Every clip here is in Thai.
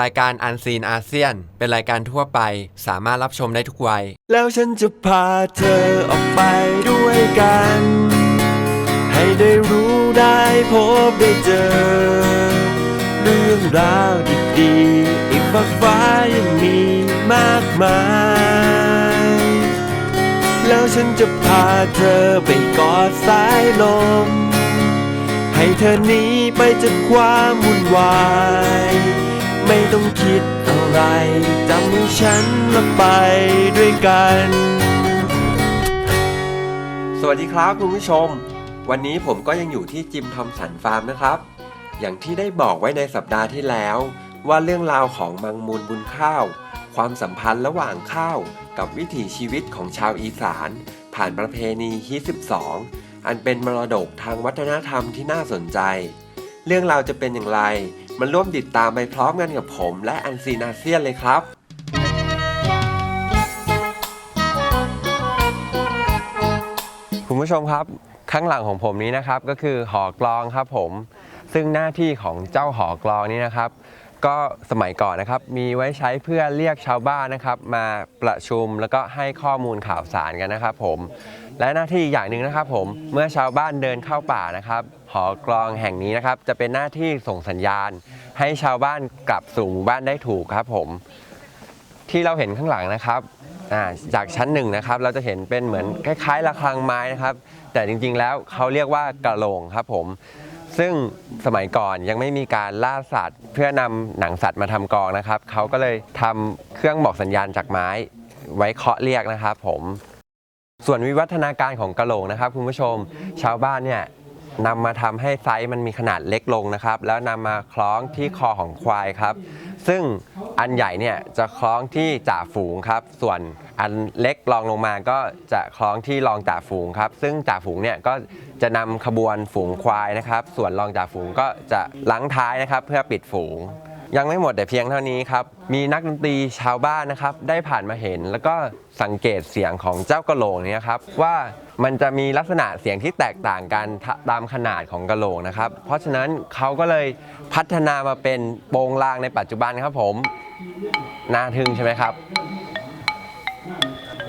รายการอันซีนอาเซียน เป็นรายการทั่วไปสามารถรับชมได้ทุกวัย แล้วฉันจะพาเธอออกไปด้วยกัน ให้ได้รู้ได้พบได้เจอ เรื่องราวดีๆอีกฟ้ากฟ้ายังมีมากมาย แล้วฉันจะพาเธอไปกอดสายลม ให้เธอหนีไปจากความวุ่นวาย ไม่ต้องคิดอะไรจำมือฉันแล้วไปด้วยกัน สวัสดีครับคุณผู้ชม วันนี้ผมก็ยังอยู่ที่จิมทอมสันฟาร์มนะครับ อย่างที่ได้บอกไว้ในสัปดาห์ที่แล้ว ว่าเรื่องราวของมังมูลบุญข้าว ความสัมพันธ์ระหว่างข้าวกับวิถีชีวิตของชาวอีสาน ผ่านประเพณีฮี12 อันเป็นมรดกทางวัฒนธรรมที่น่าสนใจ เรื่องราวจะเป็นอย่างไร มันร่วมติดตามไปพร้อมกันกับผม และอันซีนาเซียนเลยครับคุณผู้ชมครับข้างหลังของผมนี้นะครับก็คือหอกลองครับผม ซึ่งหน้าที่ของเจ้าหอกลองนี้นะครับ ก็สมัยก่อนนะครับมีไว้ใช้เพื่อเรียกชาวบ้านนะครับมาประชุมแล้วก็ให้ข้อมูลข่าวสารกันนะครับผมและหน้าที่อีกอย่างหนึ่งนะครับผมเมื่อชาวบ้านเดินเข้าป่านะครับหอกลองแห่งนี้นะครับจะเป็นหน้าที่ส่งสัญญาณ ให้ชาวบ้านกลับสู่หมู่บ้านได้ถูกครับผมที่เราเห็นข้างหลังนะครับาจากชั้นหนึ่งนะครับเราจะเห็นเป็นเหมือนคล้ายๆระฆังไม้นะครับ แต่จริงๆแล้วเขาเรียกว่ากระโหลงครับผม ซึ่งสมัยก่อนยังไม่มีการล่าสัตว์ เพื่อนำหนังสัตว์มาทำกองนะครับ เขาก็เลยทำเครื่องบอกสัญญาณจากไม้ ไว้เคาะเรียกนะครับผม ส่วนวิวัฒนาการของกระโหลกนะครับคุณผู้ชม ชาวบ้านเนี่ยนำมาทำให้ไซส์มันมีขนาดเล็กลงนะครับ แล้วนำมาคล้องที่คอของควายครับ ซึ่ง อันใหญ่เนี่ยจะคล้องที่จ่าฝูงครับ ส่วนอันเล็กรองลงมาก็จะคล้องที่รองจ่าฝูงครับ ซึ่งจ่าฝูงเนี่ยก็จะนำขบวนฝูงควายนะครับ ส่วนรองจ่าฝูงก็จะลังท้ายนะครับ เพื่อปิดฝูง ยังไม่หมดแต่เพียงเท่านี้ครับ มีนักดนตรีชาวบ้านนะครับ ได้ผ่านมาเห็น แล้วก็สังเกตเสียงของเจ้ากะโหลกเนี่ยครับ ว่ามันจะมีลักษณะเสียงที่แตกต่างกันทะตามขนาดของกะโหลกนะครับ เพราะฉะนั้นเขาก็เลยพัฒนามาเป็นโปรงลางในปัจจุบันครับผม น่าทึ่งใช่ไหมครับ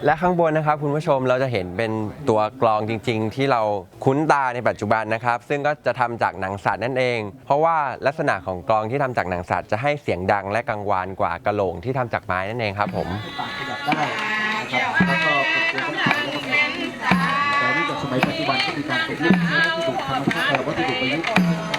และข้างบนนะครับคุณผู้ชมเราจะเห็นเป็นตัวกลองจริง ๆ ที่เราคุ้นตาในปัจจุบันนะครับ ซึ่งก็จะทำจากหนังสัตว์นั่นเอง เพราะว่าลักษณะของกลองที่ทำจากหนังสัตว์จะให้เสียงดังและกังวานกว่ากระโหลกที่ทำจากไม้นั่นเองครับผมปากขยับได้นะครับแล้วก็เป็นตัวสำคัญแล้วก็มีแต่นี่จากสมัยปัจจุบันก็มีการประยุกต์ใช้วัสดุธรรมชาติเอ่อวัสดุประยุกต์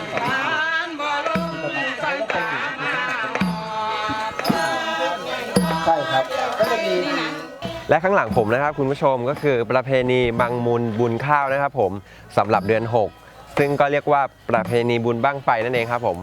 และข้างหลังผมนะครับคุณผู้ชมก็คือประเพณีบังมูลบุญข้าวนะครับผมสำหรับเดือน 6 ซึ่งก็เรียกว่าประเพณีบุญบั้งไฟนั่นเองครับผม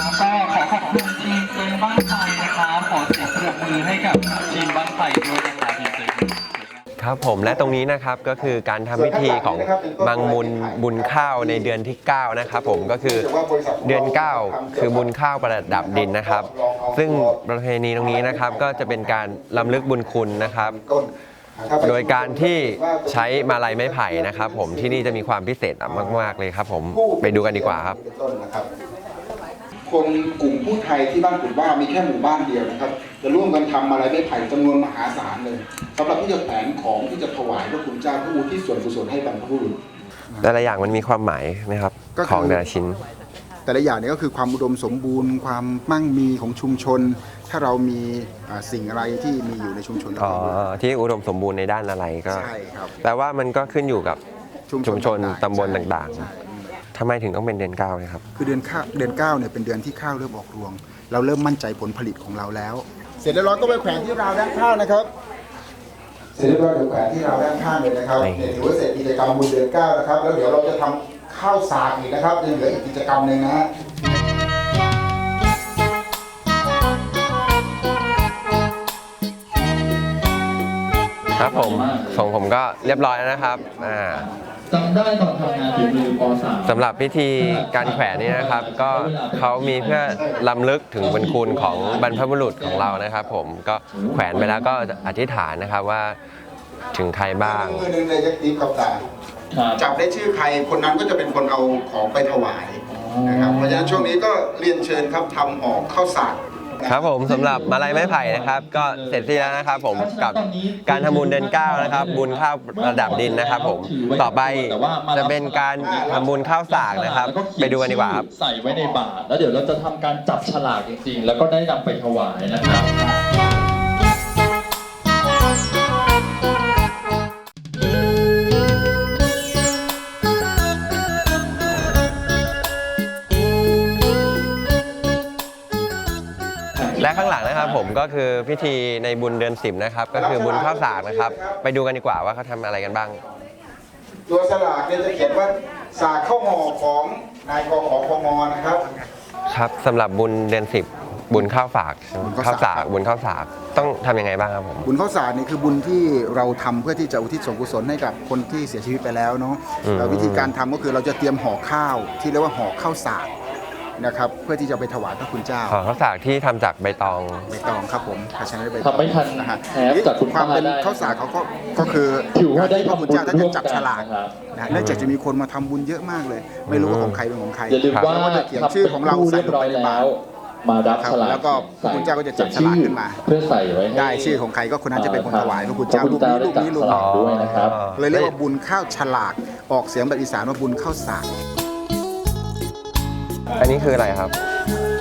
แล้วก็ขอขอบคุณทีมเซนบ้านไฟนะครับขอเสียงปรบมือให้กับทีมบ้านไฟด้วยนะครับทีมเซนครับผมและตรงนี้นะครับก็คือการทำพิธีของบังมุนบุญข้าวในเดือนที่ 9 นะครับผมก็คือเดือน 9 คือบุญข้าวประดับดินนะครับ ซึ่งประเพณีตรงนี้นะครับก็จะเป็นการล้ำลึกบุญคุณนะครับ โดยการที่ใช้มาลัยไม้ไผ่นะครับ ผมที่นี่จะมีความพิเศษมาก ๆ เลยครับ ผมไปดูกันดีกว่าครับเป็นต้นนะ ครับคนกลุ่มผู้ไทยที่บ้านกุฎว่ามีแค่หมู่บ้านเดียวนะครับ จะร่วมกันทำอะไรไม่ไผ่จำนวนมหาศาลเลยสำหรับที่จะแขวนของที่จะถวายพระคุณเจ้าผู้อุที่ส่วนกุศลให้บรรพบุรุษแต่ละอย่างมันมีความหมายนะครับก็คือของแต่ละชิ้น แต่ละอย่างเนี่ยก็คือความอุดมสมบูรณ์ ความมั่งมีของชุมชน ถ้าเรามีอ่าสิ่งอะไรที่มีอยู่ในชุมชนเราอ๋อก็อยู่ที่อุดมสมบูรณ์ในด้านอะไรก็ใช่ครับแปลว่ามันก็ขึ้นอยู่กับชุมชนต่างๆตำบลต่างๆใช่ ทำไมถึงต้องเป็นเดือนเก้าเลยครับ คือเดือนข้าวเดือนเก้าเนี่ยเป็นเดือนที่ข้าวเริ่มออกรวง เราเริ่มมั่นใจผลผลิตของเราแล้ว เสร็จแล้วเราก็ไปแขวนที่ราวด้านข้าวนะครับเสเสร็จเรียบร้อยเดี๋ยวแขวนที่เราด้านข้างเลยนะครับนี่เนี่ยถือว่าเสร็จกิจกรรมบุญเดือนเก้านะครับ แล้วเดี๋ยวเราจะทำข้าวสากอีกนะครับยังเหลืออีกกิจกรรมหนึ่งนะฮะ ครับผมส่งผมก็เรียบร้อยแล้วนะครับอ่า จำได้ตอนทำงานฝีมือป .3 สำหรับพิธีการแขวนนี้นะครับ ก็เขามีเพื่อลำลึกถึงบุญคุณของบรรพบุรุษของเรานะครับ ผมก็แขวนไปแล้วก็อธิษฐานนะครับว่าถึงใครบ้าง มือหนึ่งเลยจะตีกับตาครับจับได้ชื่อใครคนนั้นก็จะเป็นคนเอาของไปถวายนะครับเพราะฉะนั้นช่วงนี้ก็เรียนเชิญครับทำห่อข้าวสากนะ ครับผมสำหรับมาลัยไม้ไผ่นะครับ ก็เสร็จสิ้นแล้วนะครับ ผมกับการทำบุญเดือนเก้านะครับ บุญข้าวระดับดินนะครับ ผมต่อไปจะเป็นการทำบุญข้าวสากนะครับ ไปดูกันดีกว่าครับใส่ไว้ในบาตรแล้วเดี๋ยวเราจะทำการจับฉลากจริงๆ แล้วก็ได้นำไปถวายนะครับ ก็คือพิธีในบุญเดือนสิบนะครับ ก็คือบุญข้าวสากนะครับ ไปดูกันดีกว่าว่าเขาทำอะไรกันบ้าง ตัวสลากเนี่ยจะเขียนว่าสากข้าวห่อของนายกขอพงนะครับ ครับสำหรับบุญเดือนสิบบุญข้าวฝากใช่ไหมบุญข้าข้าววสาสาก กบุญข้าวสากต้องทำยังไงบ้างครับผม บุญข้าวสารนี่คือบุญที่เราทำเพื่อที่จะอุทิศส่วนกุศลให้กับคนที่เสียชีวิตไปแล้วเนาะอืม แล้ววิธีการทำก็คือเราจะเตรียมห่อข้าวที่เรียกว่าห่อข้าวสาร นะครับเพื่อที่จะไปถวายพระคุณเจ้าขอข้าวสากที่ทำจากใบตอง ใบตองครับผมเขาใช้ใบตองทำไม่ทันนะฮะแอปจากคุณความเป็นป้าได้ข้าวสารเขาก็ก็คือถือว่าได้พระคุณเจ้าท่านจะจับฉลากทำบุญร่วมกันนะครับ นะฮะเนื่องจากจะมีคนมาทำบุญเยอะมากเลย ไม่รู้ว่าของใครเป็นของใครอย่าลืมว่าแล้วก็จะเขียนชื่อของเราใส่ลงไปในบาตรมารับครับฉลากแล้วก็พระคุณเจ้าก็จะจับฉลากขึ้นมา เพื่อใส่ไว้ให้ได้ชื่อของใครก็คนนั้นจะเป็นคนถวายพระคุณเจ้าพระรูคุปณนี้เจ้ารูปนี้รูปได้จับฉลากนี้ด้วยนะครับ เลยเรียกว่าบุญข้าวฉลากออกเสียงแบบอีสานว่าบุญข้าวสาก อันนี้คืออะไรครับ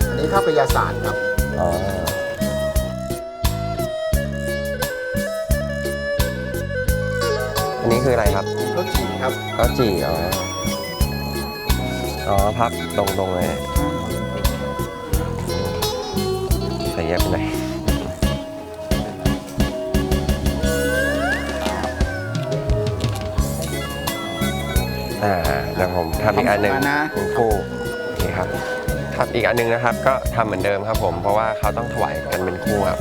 อันนี้ข้าวกระยาศาสตร์ครับ อ๋อ อันนี้คืออะไรครับข้าวจี่ครับข้าวจี่อ๋อ อ๋อ พับตรงๆเลยใส่เยอะไปหน่อยอ่าเดี๋ยวผมทำอีกอันหนึ่งทำมานะคุณ ครับครับอีกอันหนึงนะครับก็ทำเหมือนเดิมครับผมเพราะว่าเขาต้องถวายกันเป็นคู่ครับ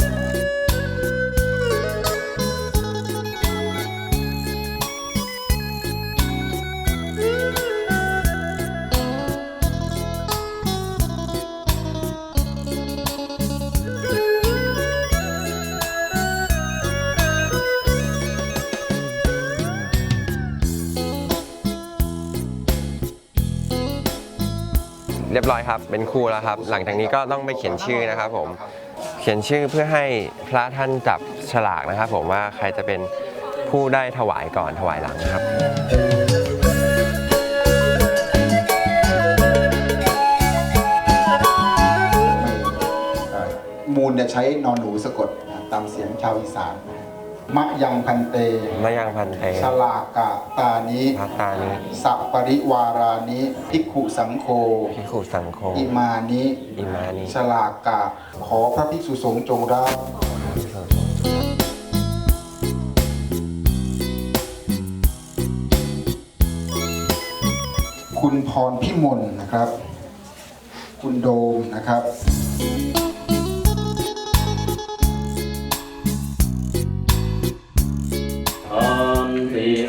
ร้อยครับ เป็นครูแล้วครับ หลังจากนี้ก็ต้องไปเขียนชื่อนะครับผม เขียนชื่อเพื่อให้พระท่านจับฉลากนะครับ ผมว่าใครจะเป็นผู้ได้ถวายก่อนถวายหลังนะครับมูลเนี่ยใช้นอนหนูสะกดตามเสียงชาวอีสาน มะยังพันเต มะยังพันเตฉลากกะตานิพัตตานิสัปปริวารานิภิกขุสังโฆพิขุสังโฆอิมานิอิมานิฉลากกะขอพระภิกษุสงฆ์จงรับคุณพรพิมลนะครับ คุณโดมนะครับ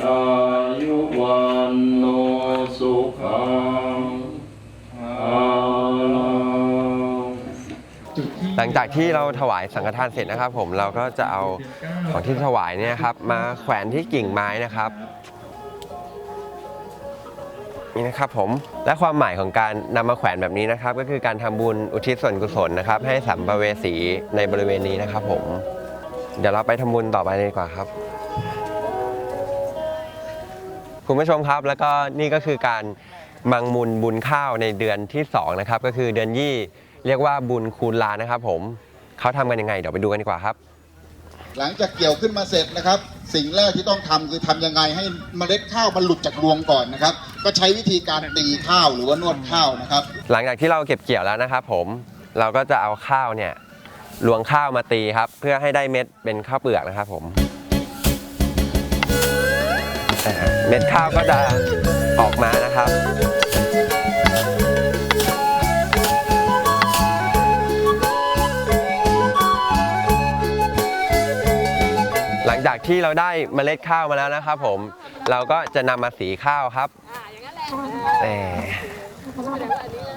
อายุวันโนสุขังอาลังหลังจากที่เราถวายสังฆทานเสร็จนะครับ ผมเราก็จะเอาของที่ถวายเนี่ยครับ มาแขวนที่กิ่งไม้นะครับนี่นะครับผมและความหมายของการนำมาแขวนแบบนี้นะครับ ก็คือการทำบุญอุทิศส่วนกุศลนะครับ ให้สัมภเวสีในบริเวณนี้นะครับ ผม เดี๋ยวเราไปทำบุญต่อไปเลยดีกว่าครับ คุณผู้ชมครับ แล้วก็นี่ก็คือการมังมุนบุญข้าวในเดือนที่สองนะครับก็คือเดือนยี่เรียกว่าบุญคูณลานนะครับผมเขาทำกันยังไงเดี๋ยวไปดูกันดีกว่าครับ หลังจากเกี่ยวขึ้นมาเสร็จนะครับ สิ่งแรกที่ต้องทำคือทำยังไงให้เมล็ดข้าวมันหลุดจากรวงก่อนนะครับ ก็ใช้วิธีการตีข้าวหรือว่านวดข้าวนะครับ หลังจากที่เราเก็บเกี่ยวแล้วนะครับ ผมเราก็จะเอาข้าวเนี่ยรวงข้าวมาตีครับ เพื่อให้ได้เม็ดเป็นข้าวเปลือกนะครับผม อ่าเม็ดข้าวก็จะออกมานะครับ หลังจากที่เราได้เมล็ดข้าวมาแล้วนะครับ ผม เราก็จะนำมาสีข้าวครับแหม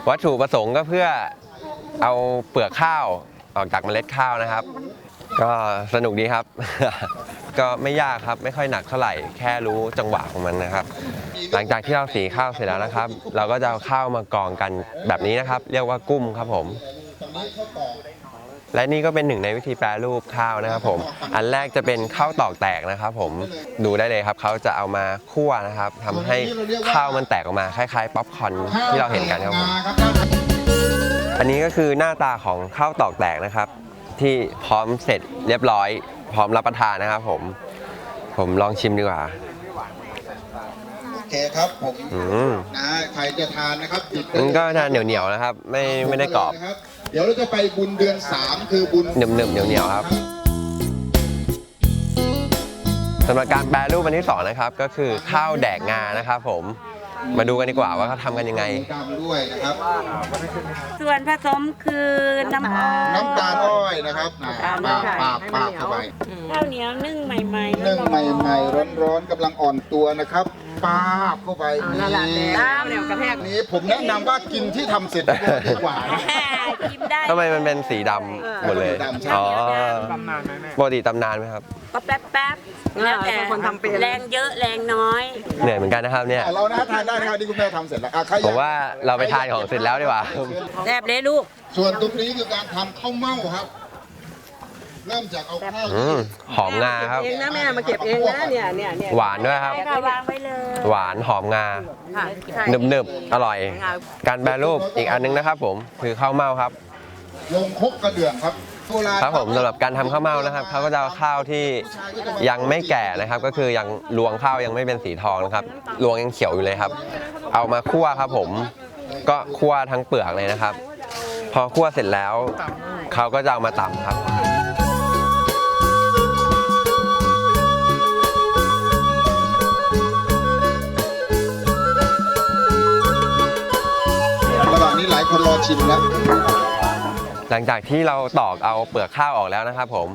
วัตถุประสงค์ก็เพื่อเอาเปลือกข้าวออกจากเมล็ดข้าวนะครับ ก็สนุกดีครับ ก็ไม่ยากครับไม่ค่อยหนักเท่าไหร่แค่รู้จังหวะของมันนะครับ หลังจากที่เราสีข้าวเสร็จแล้วนะครับ เราก็จะเอาข้าวมากองกันแบบนี้นะครับ เรียกว่ากุ้มครับผม และนี่ก็เป็นหนึ่งในวิธีแปรรูปข้าวนะครับผม อันแรกจะเป็นข้าวตอกแตกนะครับผมดูได้เลยครับเขาจะเอามาคั่วนะครับทำให้ข้าวมันแตกออกมาคล้ายๆ ป๊อปคอร์นที่เราเห็นกันครับผม อันนี้ก็คือหน้าตาของข้าวตอกแตกนะครับ ที่พร้อมเสร็จเรียบร้อย พร้อมรับประทานนะครับผม ผมลองชิมดีกว่า โอเคครับผมอืม นะใครจะทานนะครับหยิบได้มันเลยก็จะเหนียวๆนะครับ ไม่ไม่ได้กรอบ นะครับเดี๋ยวเราจะไปบุญเดือน 3 คือบุญหนึบๆเหนียวๆครับ สำหรับการแปรรูปอันที่สองนะครับ ก็คือข้าวแดกงานะครับผม มาดูกันดีกว่าว่าเขาทำกันยังไง ดำด้วยนะครับ ส่วนผสมคือน้ำอ้อยน้ำตาลอ้อยนะครับนะปาบปาบปาบเข้าไปข้าวเหนียวนึ่งใหม่ๆนึ่งร้อนๆใหม่ๆร้อนๆกำลังอ่อนตัวนะครับ ปาบเข้าไปนี่ตามเดี๋ยวกระแทก นี้ผมแนะนำว่ากินที่ทำเสร็จดีกว่านะอ่าชิมได้ทำไมมันเป็นสีดำหมดเลยสีดำใช่ อ๋อปกติตำนานไหมครับก็แป๊บๆแล้วแต่บางคนทำเป็น แรงเยอะแรงน้อย เหนื่อยเหมือนกันนะครับเนี่ย อะเรานะทานได้นะครับที่คุณแม่ทำเสร็จแล้วอะใครอยกผมว่าเราไปทานของเสร็จแล้วดีกว่า แซ่บเลยลูก ส่วนตรงนี้คือการทำข้าวเม่าครับ เริ่มจากเอาข้าวอืมหอมงาครับ เองนะแม่มาเก็บเองนะเนี่ยเนี่ยเนี่ยหวานด้วยครับให้ค่ะวางไว้เลยหวานหอมงาค่ะใช่หนึบๆ อร่อย การแปรรูปอีกอันนึงนะครับ ผมคือข้าวเม่าครับ ลงครกกระเดื่องครับโบาณครับผมสำหรับการทำข้าวเม่านะครับเขาก็จะเอาข้าวที่ยังไม่แก่นะครับ ก็คือยังรวงข้าวยังไม่เป็นสีทองนะครับรวงยังเขียวอยู่เลยครับ เอามาคั่วครับผมก็คั่วทั้งเปลือกเลยนะครับ พอคั่วเสร็จแล้วเขาก็จะเอามาตำครับ นี้หลายคนรอชิมแล้วหลังจากที่เราตอกเอาเปลือกข้าวออกแล้วนะครับผม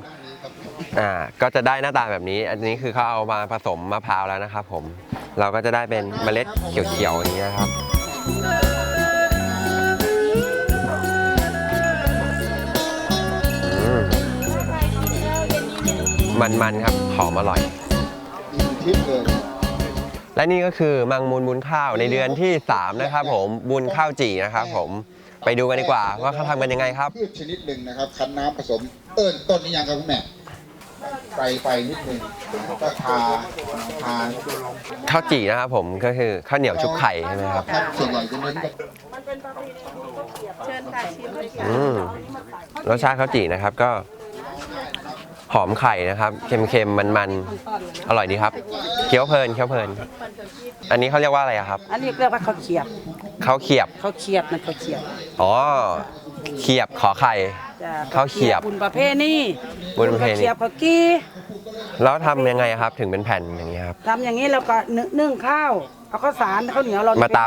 อ่าก็จะได้หน้าตาแบบนี้ อันนี้คือเขาเอามาผสมมะพร้าวแล้วนะครับผมเราก็จะได้เป็นเมล็ดเขียวๆอย่างนี้ยครับอืมมันๆครับหอมอร่อย อิ่มทิพย์เลย และนี่ก็คือมังมูลบุญข้าวในเดือนที่ 3 นะครับผมบุญข้าวจี่นะครับผมไปดูกันดีกว่าว่าเขาทำกันยังไงครับพืชชนิดหนึ่งนะครับ คั้นน้ำผสมเอิ้นต้นนี้ยังครับคุณแม่ไฟไฟนิดหนึงก็ทาทาข้าวจี่นะครับผมก็คือข้าวเหนียวชุบไข่ใช่ไหมครับครับส่วนใหญ่จะเน้นกับอืมรสชาติข้าวจี่นะครับก็ หอมไข่นะครับ เค็มๆ มันๆ อร่อยดีครับ เคี้ยวเพลินเคี้ยวเพลิน อันนี้เขาเรียกว่าอะไรอะครับ อันนี้เรียกว่าข้าวเขียบข้าวเขียบ ข้าวเขียบนะข้าวเขียบอ๋อ เขียบขอไข่ จ้ะข้าวเขียบบุญประเภทนี่บุญประเพณี ข้าวเขียบข้าวกี้แล้วทำยังไงครับ ถึงเป็นแผ่นอย่างนี้ยครับ ทำอย่างนี้แล้วก็นึ่งนึ่งข้าวเอาข้าวสารข้าวเหนียวเรามามาต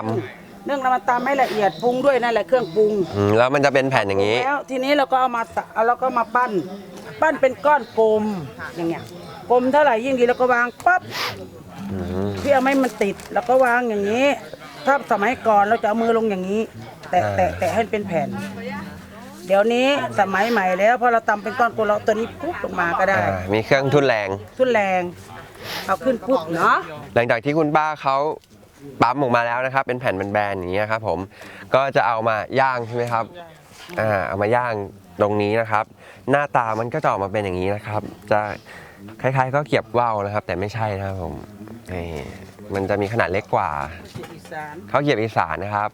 นึ่งแล้วมาตำให้ละเอียดปรุงด้วยนั่นแหละเครื่องปรุง อืมแล้วมันจะเป็นแผ่นอย่างนี้ แล้วทีนี้เราก็เอามาตะเอาเราก็มาปั้น ปั้นเป็นก้อนกลมอย่างเงี้ยกลมเท่าไหร่ยิ่งดีเราก็วางปั๊บอืมเพื่อไม่ให้มันติดแล้วก็วางอย่างนี้ ถ้าสมัยก่อนเราจะเอามือลงอย่างนี้ แตะอ่าแตะแตะให้มันเป็นแผ่น เดี๋ยวนี้สมัยใหม่แล้วพอเราตำเป็นก้อนกลมเราเอาตัวนี้ปุ๊บลงมาก็ได้อ่ามีเครื่องทุนแรง ทุนแรงเอาขึ้นปุ๊บเนาะหลังจากที่คุณป้าเขาปั๊มออกมาแล้วนะครับ เป็นแผ่นแบนๆอย่างนี้ยครับผมก็จะเอามาย่างใช่ไหมครับอ่าเอามาย่าง ตรงนี้นะครับ หน้าตามันก็จะออกมาเป็นอย่างนี้นะครับ จะคล้ายๆ ก็เกียบว่าวนะครับ แต่ไม่ใช่นะครับผมนี่มันจะมีขนาดเล็กกว่าอีสานข้าวเกียบอีสานนะครับ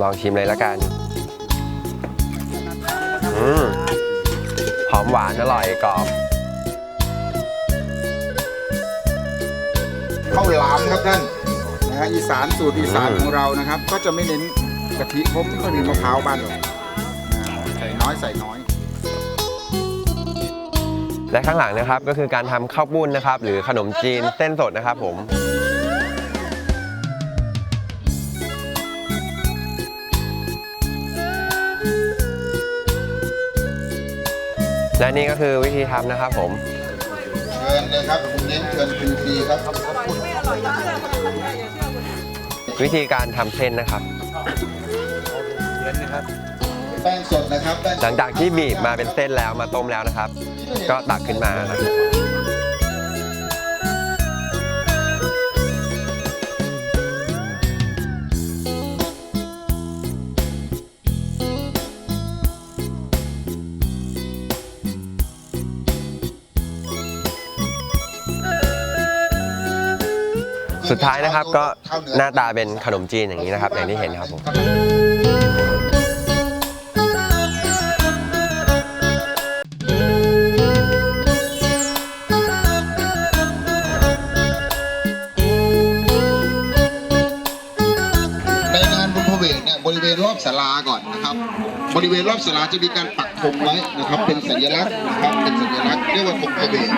ลองชิมเลยแล้วกันอืมหอมหวานอร่อยกรอบข้าวหลามครับท่านนะฮะอีสานสูตรอีสานของเรานะครับ ก็จะไม่เน้นกะทิเพราะไม่ค่อยมีมะพร้าวบ้านเราอ่า ใส่น้อย และข้างหลังนะครับก็คือการทำข้าวปุ้นนะครับ หรือขนมจีนเส้นสดนะครับผมและนี่ก็คือวิธีทำนะครับผม เชิญเลยครับคุณเน้นเชิญคุณทีครับวิธีการทำเส้นนะครับเย็นนะครับ แป้งสดนะครับแป้งสดหลังจากที่บีบมาเป็นเส้นแล้วมาต้มแล้วนะครับ ก็ตักขึ้นมาครับสุดท้ายนะครับก็หน้าตาเป็นขนมจีนอย่างนี้นะครับ อย่างที่เห็นครับผม อบศาลาจะมีการปักธงไว้นะครับ เป็นสัญลักษณ์นะครับเป็นสัญลักษณ์เรียกว่าธงพเวท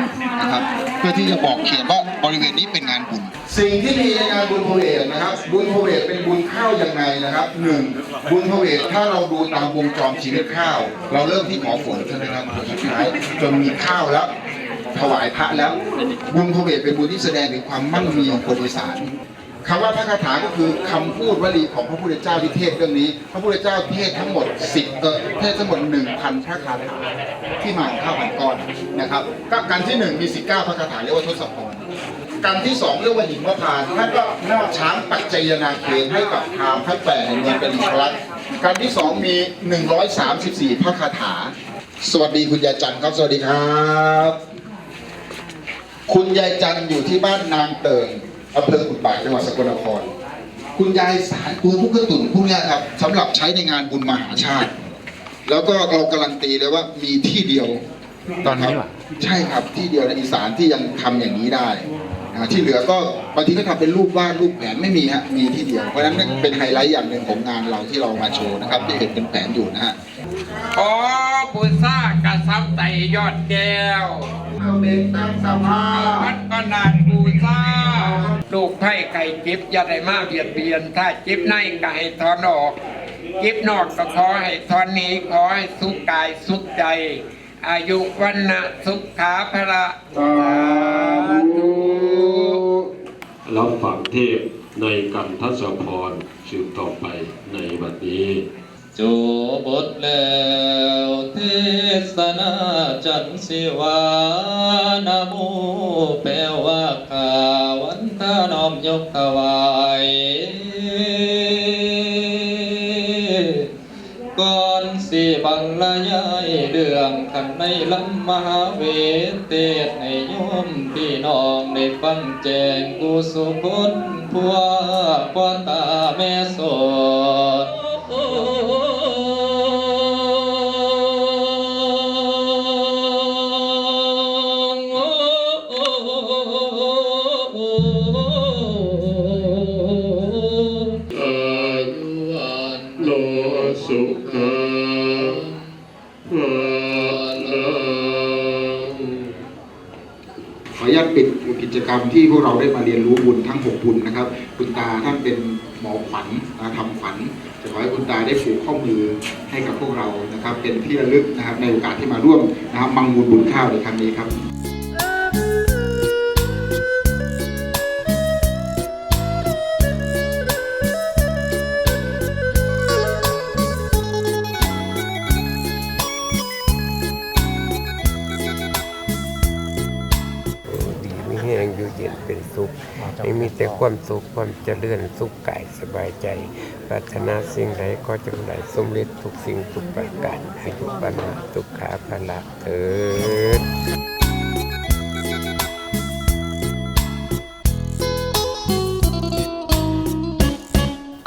นะครับ เพื่อที่จะบอกเขียนว่าบริเวณนี้เป็นงานบุญ สิ่งที่มีในงานบุญพเวทนะครับ บุญพเวทเป็นบุญข้าวยังไงนะครับหนึ่งบุญพเวทถ้าเราดูตามวงจรชีวิตข้าว เราเริ่มที่ขอฝนใช่ไหมครับผลสุดท้ายจนมีข้าวแล้วถวายพระแล้ว บุญพเวทเป็นบุญที่แสดงถึงความมั่งมีของคนอีสาน คำว่าพระคาถาก็คือคำพูดวลีของพระพุทธเจ้าที่เทศเรื่องนี้ พระพุทธเจ้าเทศทั้งหมด10เออเทศทั้งหมด1,000พระคาถาที่มาของข้าวพันก้อนนะครับก็การที่1มี19พระคาถาเรียกว่าทศพรการที่2เรียกว่าหิมพานท่านก็มอบช้างปัจจัยนาเคนให้กับพราหมณ์พระแปดเมืองเป็นอิครัตการที่2มี134พระคาถา สวัสดีคุณยายจันทร์ครับสวัสดีครับ คุณยายจันทร์อยู่ที่บ้านนางเติง อำเภอขุนป่าจังหวัดสกลนคร คุณยายสารตัวพวกกระตุนพวกเนี้ยครับสำหรับใช้ในงานบุญมหาชาติ แล้วก็เราการันตีเลยว่ามีที่เดียวตอนนี้เหรอใช่ครับที่เดียวในอีสานที่ยังทำอย่างนี้ได้นะที่เหลือก็บางทีก็ทำเป็นรูปวาดรูปแผนไม่มีฮะมีที่เดียวเพราะฉะนั้นนั่นเป็นไฮไลท์อย่างหนึ่งของงานเราที่เรามาโชว์นะครับที่เห็นเป็นแผนอยู่นะฮะขอบุษากระซับไตยอดแก้วเบงตั้งสภา ลูกไข่ไก่จิบอย่าได้มาเบียดเบียน ถ้าจิบในก็ให้ถอนออกจิบนอกก็ขอให้ถอนนี้ขอให้สุขกายสุขใจ อายุวันนะสุขขาพระสาธุรับฝังเทพในกันทัศพรสืบต่อไปในวันนี้ จูบทแล้วเทศนาจันสิวานาโมแปลว่าขาวันทาน้อมยกถวายก่อนสิบังละยายเรื่องขันในลำมหาเวทเทศให้โยมพี่น้องได้ฟังแจงกุสุคนพัวพ่อตาแม่สอา รมที่พวกเราได้มาเรียนรู้บุญทั้ง 6 บุญนะครับ คุณตาท่านเป็นหมอขวัญนะทำขวัญจะขอให้คุณตาได้ผูกข้อมือให้กับพวกเรานะครับ เป็นที่ระลึกนะครับในโอกาสที่มาร่วมนะครับมังมูลบุญข้าวในครั้งนี้ครับ ความสุขความเจริญสุขกายสบายใจปรารถนาสิ่งใดก็จงได้สมเร็จทุกสิ่งทุกประการอายุปัญญาสุขาภละเถิด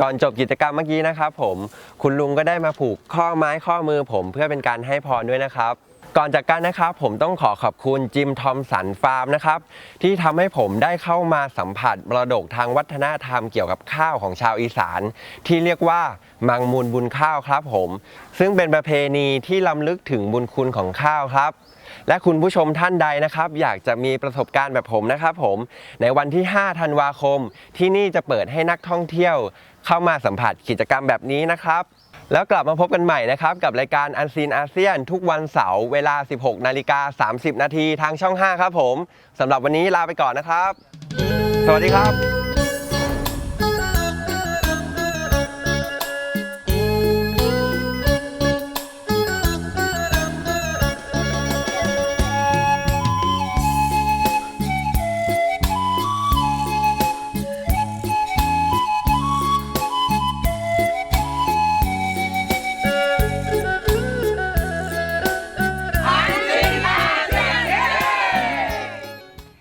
ก่อนจบกิจกรรมเมื่อกี้นะครับผม คุณลุงก็ได้มาผูกข้อไม้ข้อมือผมเพื่อเป็นการให้พรด้วยนะครับ ก่อนจากกันนะครับผมต้องขอขอบคุณจิมทอมสันฟาร์มนะครับที่ทำให้ผมได้เข้ามาสัมผัสมรดกทางวัฒนธรรมเกี่ยวกับข้าวของชาวอีสาน ที่เรียกว่ามังมูลบุญข้าวครับผม ซึ่งเป็นประเพณีที่ล้ำลึกถึงบุญคุณของข้าวครับ และคุณผู้ชมท่านใดนะครับ อยากจะมีประสบการณ์แบบผมนะครับผมในวันที่ 5 ธันวาคม ที่นี่จะเปิดให้นักท่องเที่ยว เข้ามาสัมผัสกิจกรรมแบบนี้นะครับ แล้วกลับมาพบกันใหม่นะครับ กับรายการอันซีนอาเซียน ทุกวันเสาร์เวลา 16นาฬิกา30 นาทีทางช่อง 5 ครับผมสำหรับวันนี้ลาไปก่อนนะครับ สวัสดีครับ